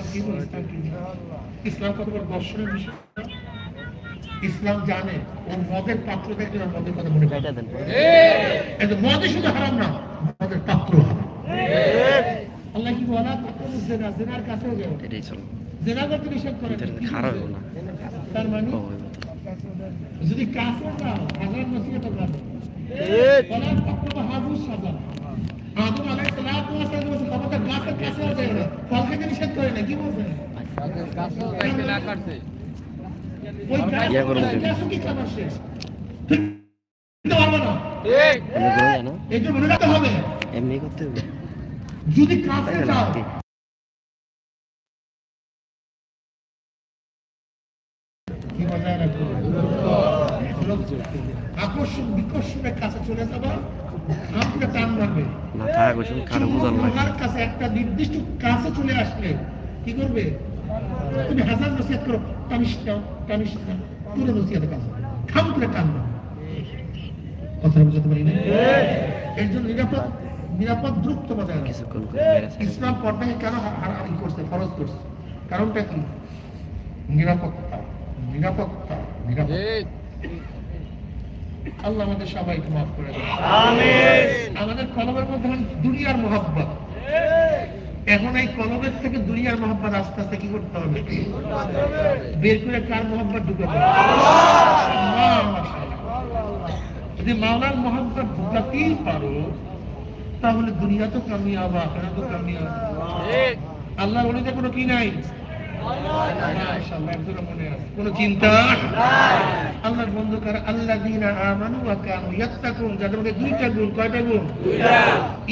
ইসলাম কি বলে ইসলাম কি ইসলাম কত বড় দর্শনের বিষয়? ইসলাম জানে ও মদের পাত্র দেখলে ওর মদের কথা মনে পড়ে। মদই শুধু হারাম না মদের পাত্র হারাম। আল্লাহ কি বলা? জিনা জিনার কাছেও যাও। এটাই করতে নিষেধ করে। খারাপ না। তার মানে। যদি কাছে যাও হাজার নসিহত করবে বলা তাকরাবু হাজু সাজা। আদম আলাইহিস সালাম বলছে খবরদার না করে জানো এই জন্য রাখতে হবে। এমনি করতে হবে। যদি কাছে যাও। কি? বজায় রাখবে? আকর্ষণ বিকর্ষণের কাছে চলে যাবা। হাতটা টান মারবে না থাক খারাপ বোঝার লাগে। কাছে একটা নির্দিষ্ট কাছে চলে আসলে কি করবে? তুমি হাজার নসিহত করো টানিস না টানিস না পুরো নসিহতের কাছে। খাম করে টানবে কথাটা বুঝতে পারি না এর জন্য নিরাপদ নিরাপদ দ্রুত বজায় রাখো। কিছুক্ষণ ইসলাম পর্দাকে কেন হারাহারি করছে ফরজ করছে? কারণটা কি? নিরাপত্তা নিরাপত্তা নিরাপত্তা। আল্লাহ আমাদের সবাইকে মাফ করে দেন। আমাদের কলমের মধ্যে দুনিয়ার মোহাব্বত। এখন এই কলমের থেকে দুনিয়ার মোহাব্বত আস্তে আস্তে কি করতে হবে? বের করে কার মোহাব্বত ঢুকে যদি মাওলার মোহাব্বত ঢুকাতেই পারো তাহলে দুনিয়া তো কামিয়াব আখেরা তো কামিয়াব। আল্লাহর ওলিতে কোনো কি নাই? মাশাআল্লাহ, একজনের আছে। কোনো চিন্তা? আল্লাহর বন্ধু কার আল্লাহ দিনা আমানু ওয়া কানু ইয়াত্তাকুন যাদের মধ্যে দুইটা গুণ কয়টা গুণ?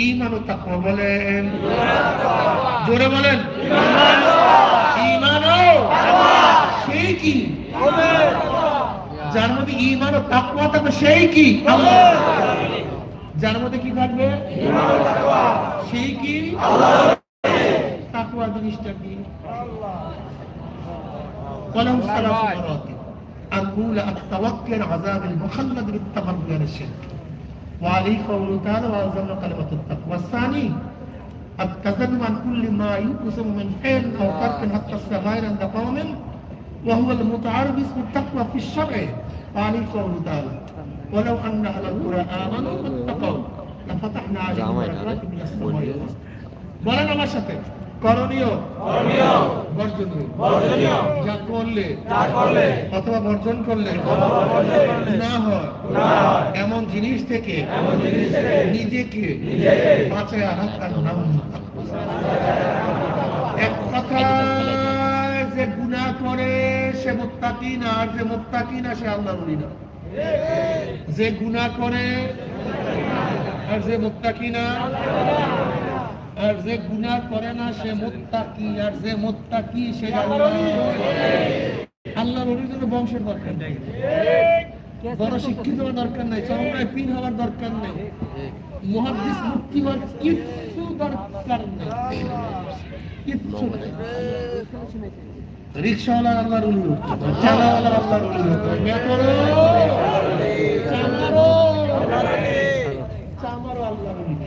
ঈমান ও তাকওয়া বলেন। জোরে বলেন। ঈমান ও সেই কি? যার মধ্যে ঈমান ও তাকওয়া থাকবে সেই কি? আল্লাহ যার মধ্যে কি থাকবে? সেই কি? তাকওয়া জিনিসটা কি وله ثلاث مراتب الأولى التوكل على عذاب المخلد بالتمرد عن الشرك وعليه قوله تعالى وأنزلنا كلمة التقوى الثاني التزلم عن كل ما يقسم من فعل أو ترك حتى الصغائر عند قوم وهو المتعارف باسم التقوى في الشرع وعليه قوله تعالى ولو أن أهل القرى آمنوا واتقوا لفتحنا عليهم بركات من السماء والأرض বলেন আমার সাথে করণীয়। বর্জনীয়। যা করলে অথবা বর্জন করলে না হয়। এমন জিনিস থেকে নিজেকে বাঁচায় রাখার নাম এক কথা যে গুণা করে সে মোত্তাকি না আর যে মোত্তাকি না সে আল্লাহ বলি না। যে গুণা করে আর যে মোত্তাকি না আর যে গুনাহ করে না, সে মুত্তাকি। আর যে মুত্তাকি, সে আল্লাহ আল্লাহর ওলির জন্য বংশের দরকার নেই। বড় শিক্ষিত হওয়ার দরকার নাই চরমায় পীর হওয়ার দরকার নেই। মুহাদ্দিস মুক্তি হওয়ার কিচ্ছু দরকার নেই। কিচ্ছু নেই। রিক্সাওয়ালা আল্লাহর উল্লু চালাওয়ালা আল্লাহর উল্লু মেটরো চামারো চামারো আল্লাহর উল্লু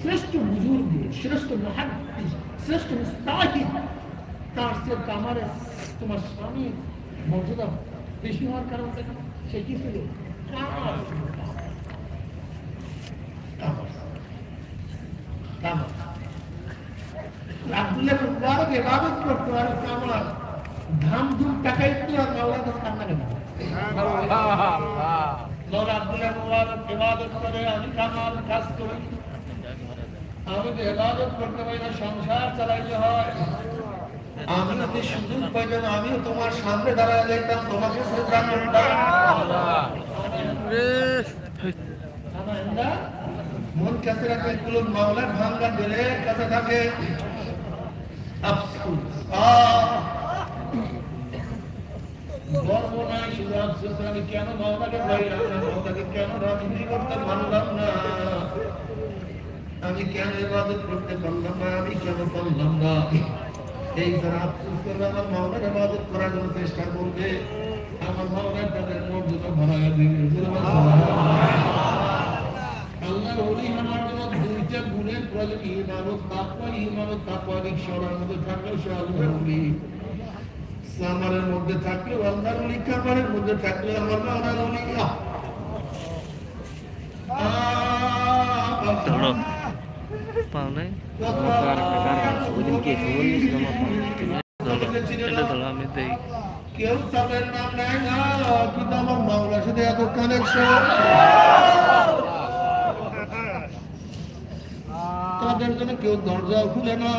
শ্রেষ্ঠ বুজুর্গ শ্রেষ্ঠ মহাদ্দিস শ্রেষ্ঠ মুস্তাহিদ তার সে কামারে তোমার স্বামী মর্যাদা বেশি হওয়ার কারণ? সে কি ছিল? কামার কামার কামার আব্দুল্লাহ করতো আর কামার ধাম ধুম টাকাই তো আর মাওলার কাছে কান্না কেন আব্দুল্লাহ করে আমি কামাল কাজ করি। আমি তো এবাদত করতে পারি না সংসার চালাইতে হয়। আমি যদি সুযোগ পাইতাম আমিও তোমার সামনে দাঁড়ায় দেখতাম তোমাকে শ্রদ্ধা মন কাছে রাখে কুলুম মামলার ভাঙ্গা দিলে কাছে থাকে। আফসোস। গর্ব নাই শুধু আফসোস আমি কেন মামলাকে ভাই রাখলাম মামলাকে কেন রাজনীতি করতে ভালো লাগ না? আমি কেন ইবাদত করতে পারলাম না? আমি কেন পারলাম না? এই যারা আফসোস করবে, আমার মাওলার ইবাদত করার জন্য চেষ্টা করবে। আমার মাওলার তাদের মর্যাদা বাড়ায় দিবে। আল্লাহ ওলি আমার জন্য দুইটা গুণের প্রয়োজন ইমানত তাকওয়া ইমানত তাকওয়া রিকশার মধ্যে থাকলে সে আল্লাহর ওলি। সামারের মধ্যে থাকলে আল্লাহর ওলি কামারের মধ্যে থাকলে আমার মাওলার ওলি। আহ! আহ! ধরো পাও নাই আমার তো আরেকটা কারণ আছে ওইদিন কে খবর নিয়েছিলাম ধরো এটা ধরো আমি দেই কেউ তাদের না জন্য কেউ দরজা খুলে না।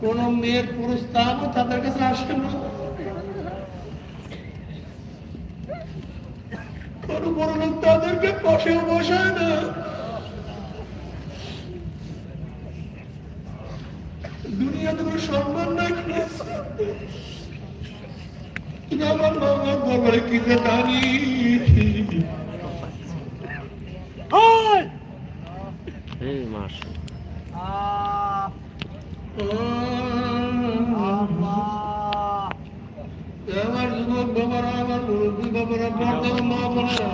কোন মেয়ের প্রস্তাবও তাদের কাছে আসে না। কোন বড় লোক তাদেরকে বসেও বসায় না। কোনো সম্মান নাই। আমার বাবার দরবারে কি যে জানি। এই মাস। আমার যুবক বাবারা আমার মুরব্বী বাবারা বর্তমান মা বোনেরা।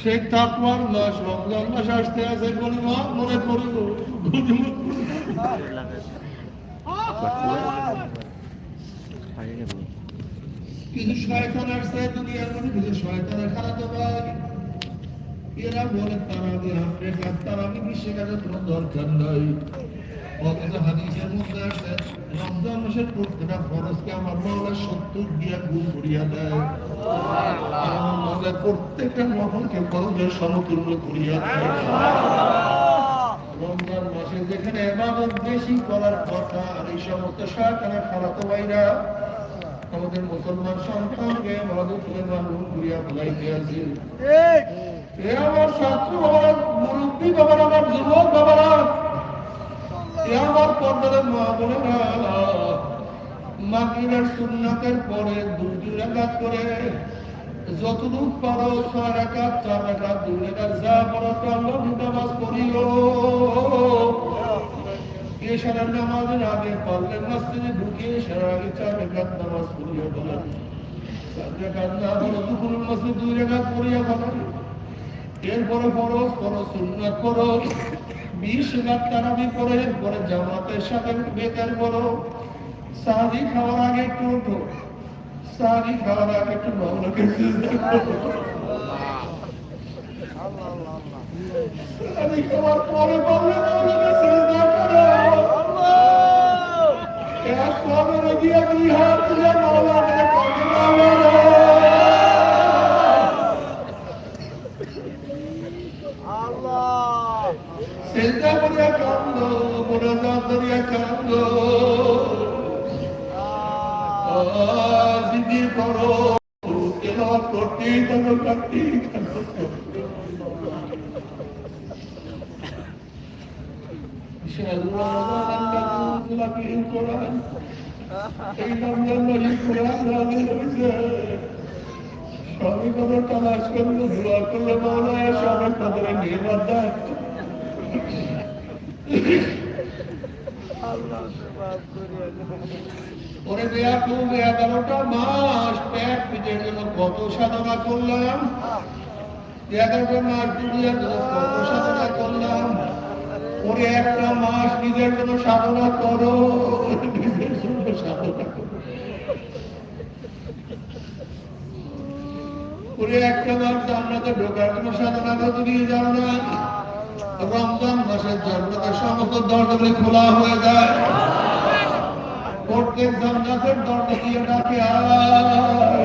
সেই তাপমার মাস রমজান মাস আসতে আছে কোন মা মনে করিব কিছু শয়তান দুনিয়ার মধ্যে ভাই এরা বলে তারা তারা আমি কোনো দরকার নাই অথচ হাদিসের মধ্যে রমজান মাসের প্রত্যেকটা ফরজকে আমার মাওলা সত্তর দিয়া গুণ করিয়া দেয় প্রত্যেকটা সমতুল্য করিয়া দেয় যেখানে এবাদত বেশি করার কথা আর এই সমস্ত সরকারের খারাপ ভাইরা আমাদের মুসলমান সন্তানকে বলাইতে আছে এ আমার ছাত্র বাবারা মুরব্বী বাবারা আমার যুবক বাবারা এ আমার মা বোনেরা মাগরিবের সুন্নাতের পরে দুই দুই রাকাত করে যতটুক পারো ছয় রাকাত চার রাকাত দুই রাকাত যা পারো তো আল্লাহ নামাজ পড়িও। এশারার নামাজের আগে পারলে মসজিদে ঢুকে এশারার আগে চার রাকাত নামাজ পড়িও বলেন চার রাকাত না হলে দুপুর মসজিদ দুই রাকাত পড়িয়া বলেন এরপরে ফরজ করো সুন্নাত করো বিশ রাত তারাবি করে এরপরে জামাতের সাথে বেকার করো সাহারি খাওয়ার আগে একটু উঠো। সাহারি খাওয়ার আগে একটু মামলাকে সাহারি খাওয়ার পরে বললে এক কবরে গিয়ে দুই হাত তুলে মামলাকে কবরে মারো চিন্তা করিয়া কান্দ মনোজাত করিয়া কান্দ জিদি করো তেলাওয়াত করতেই থাকো কাটতেই সবই কদর তালাশ করল দোয়া করল মাওলা সবাই কদরে নির্বাদ দেয় ওরে দেয়া এগারোটা মাস পেট পিঠের জন্য কত সাধনা করলাম এগারোটা মাস দুনিয়ার কত করলাম ওরে একটা মাস নিজের জন্য সাধনা করো। নিজের জন্য সাধনা একটা ঢোকার জন্য সাধনা মাসের সমস্ত দরজাগুলি খোলা হয়ে যায়। প্রত্যেক জান্নাতের দরজা দিয়ে ডাকে আয়,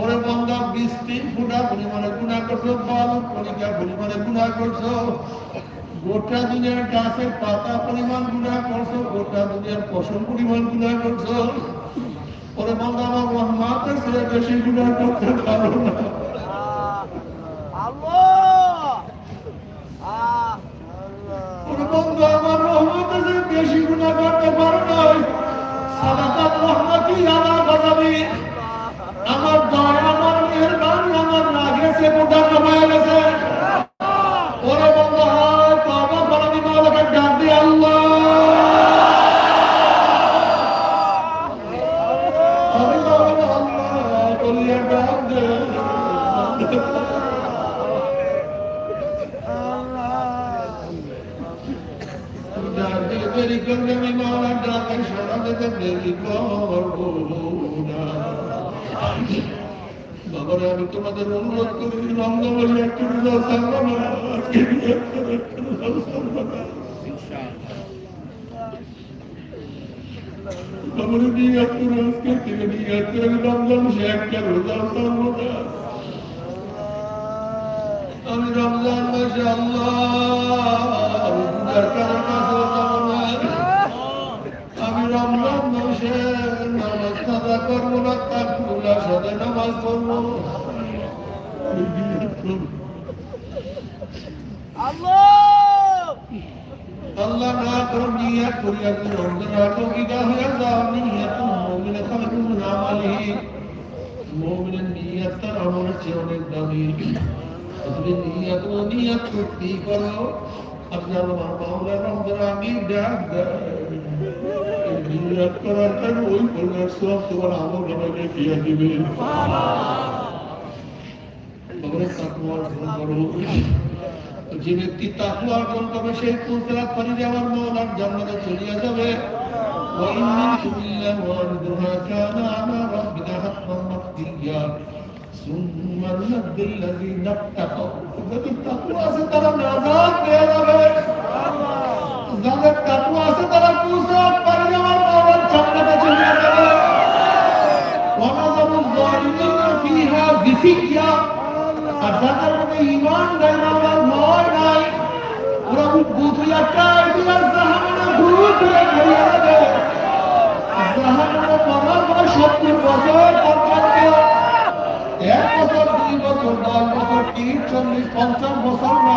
ওরে বান্দা বৃষ্টি ফুটা পরিমাণে গুণা করছ, বালু কণিকা পরিমাণে গুণা করছ। গোটা দুনিয়ার গাছের পাতা পরিমাণ গুণা করছ, গোটা দুনিয়ার ফসল পরিমাণ গুণা করছ। ওরে বান্দা আমার রহমাতের চেয়ে বেশি গুণা করতে পারো না। আমার চেয়ে বেশি গুণা করতে পারো নাই সালাকাত রহমাতি আলা গজাবি লাগেছে গোটা কমায় গেছে ওরে বান্দা হয় তবা পালাবি মাওলাকে ডাক দি আল্লাহ। দেরি করবে আমি মাওলা ডাকে সারা দিতে দেরি করব না। বাবারা আমি তোমাদের অনুরোধ করি রমজা বলে একটু করে করে আমি রমজান মাসে আল্লাহ আমি রমজান তাকুলার সাথে নামাজ পড়ব আমি নিয়ত করব। আল্লাহ না করো নিয়ত করিয়া তুমি রমজান আটকিকা হয়ে যাও নিয়ত মুমিনে খালকুল নামালি মুমিনের নিয়ত তার আমলের চেয়ে অনেক দামি তুমি নিয়ত ও নিয়ত করতেই করো আপনার মাওলা রমজান আমি ডাক দেয় নিয়ত করার কারণে ওই করবার সব তোমার আমল আমাকে দিয়ে দিবে খবরের তাকুয়া অর্জন করো যে ব্যক্তি তাকুয়া অর্জন করবে সে ফুলসেরাত পানি দিয়ে আমার মৌলার জান্নাতে চলিয়া যাবে وإن منكم إلا واردها كان على ربك حتما مقضيا ثم ننجي الذين اتقوا যদি তাকুয়া আছে তারা নাজাত পেয়ে যাবে যাদের তাকুয়া আছে তারা ফুলসেরাত পানি দিয়ে আমার মৌলার জান্নাতে চলে যাব ওয়া নাযারু যালিমিনা ফিহা বিসিয়া আর যাদের মধ্যে ঈমান নাই আল্লাহর ভয় নাই ওরা চল্লিশ, পঞ্চাশ বছর না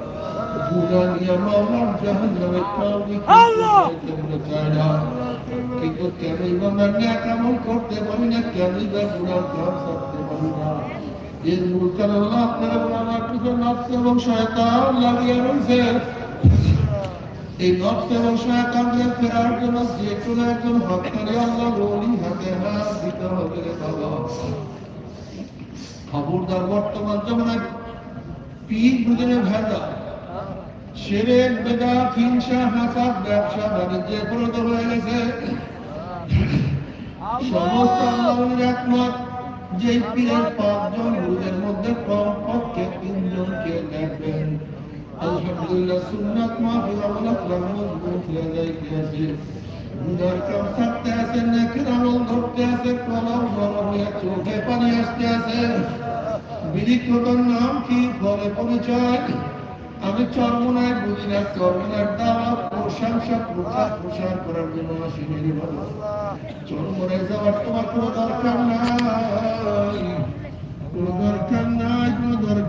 গুণা নিয়ে মাওলার জাহান্নামে কাউকে যাইতে মনে চায় না কিন্তু কেনই বা আমরা ন্যায় কেমন করতে পারি না কেনই বা গুণার কাজ করতে পারি না এর মূল কারণ হলো আপনারা আমার পিছনে নফস এবং শয়তান লাগিয়ে রয়েছে এই নফস এবং শয়তানকে ফেরার জন্য যে কোনো একজন ভক্তরে আল্লাহ ওলি হাতে হাত দিতে হবে রে বাবা খবরদার বর্তমান জমানায় পীর বুঝে ভেজা সেরেক বেদা, হিংসা, হাসাদ, ব্যবসা, বাণিজ্যে পরিণত হয়ে গেছে। সমস্ত আল্লাহর একমত যে পীরের পাঁচজন গুরুদের মধ্যে কমপক্ষে তিনজনকে দেখবেন। আলহামদুলিল্লাহ, সুন্নাত মাহফিল আমল হয়ে যায় কি আছে গুনার কাম ছাড়তে আছে, নেকের আমল ধরতে আছে, কলম বড় হয়ে চোখে পানি আসতে আছে। বিধিক্রতর নাম কি? ফলে পরিচয়। আমি চরমনায় বুঝি না, চরমনার দাওয়া প্রশংসা প্রচার প্রসার করার জন্য আসিনি রে চর্মনায় যাওয়ার তোমার কোনো দরকার নাই, কোনো দরকার নাই, কোনো দরকার